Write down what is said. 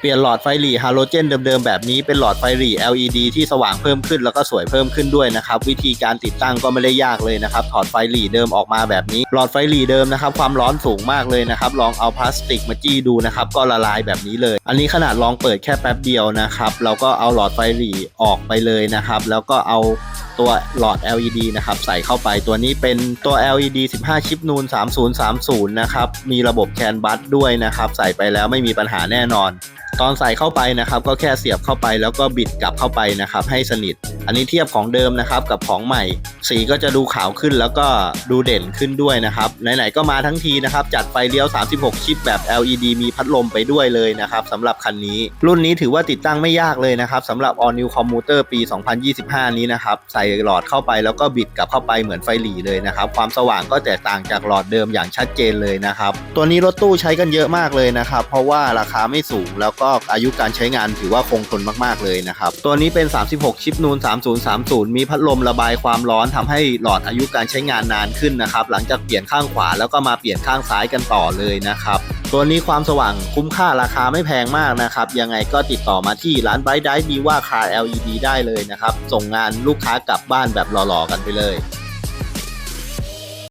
เปลี่ยนหลอดไฟหรี่ฮาโลเจนเดิมๆแบบนี้เป็นหลอดไฟหรี่ LED ที่สว่างเพิ่มขึ้นแล้วก็สวยเพิ่มขึ้นด้วยนะครับวิธีการติดตั้งก็ไม่ได้ยากเลยนะครับถอดไฟหรี่เดิมออกมาแบบนี้ หลอดไฟหรี่เดิมนะครับความร้อนสูงมากเลยนะครับลองเอาพลาสติกมาจี้ดูนะครับก็ละลายแบบนี้เลย อันนี้ขนาดลองเปิดแค่แป๊บเดียวนะครับเราก็เอาหลอดไฟหรี่ออกไปเลยนะครับแล้วก็เอาตัวหลอด LED นะครับใส่เข้าไปตัวนี้เป็นตัว LED 15 ชิปนูน 3030 นะครับมีระบบแคนบัสด้วยนะครับใส่ไปแล้วไม่มีปัญหาแน่นอน ตอนใส่เข้าไปนะครับ ก็แค่เสียบเข้าไปแล้วก็บิดกลับเข้าไปนะครับ ให้สนิท อันนี้เทียบของเดิมนะครับกับของใหม่ สีก็จะดูขาวขึ้นแล้วก็ดูเด่นขึ้นด้วยนะครับไหนๆก็มาทั้งทีนะครับ จัดไฟเลี้ยว 36 ชิปแบบ LED มีพัดลมไปด้วยเลยนะครับสำหรับคันนี้ รุ่นนี้ถือว่าติดตั้งไม่ยากเลยนะครับสำหรับ All New Commuter ปี 2025 นี้นะครับใส่หลอดเข้าไปแล้วก็บิดกลับเข้าไปเหมือนไฟหลีเลยนะครับความสว่างก็แตกต่างจากหลอดเดิมอย่างชัดเจนเลยนะครับตัวนี้รถตู้ใช้กันเยอะมากเลยนะครับเพราะว่าราคาไม่สูงแล้วก็อายุการใช้งานถือว่าคงทนมากๆเลยนะครับ ตัวนี้เป็น 36 ชิปนูน 3030 มีพัดลมระบายความร้อนทำให้หลอดอายุการใช้งานนานขึ้นนะครับ หลังจากเปลี่ยนข้างขวาแล้วก็มาเปลี่ยนข้างซ้ายกันต่อเลยนะครับ ตัวนี้ความสว่างคุ้มค่าราคาไม่แพงมากนะครับ ยังไงก็ติดต่อมาที่ร้านไบรท์ไดดีว่าคา LED ได้เลยนะครับ ส่งงานลูกค้ากลับบ้านแบบหล่อๆกันไปเลย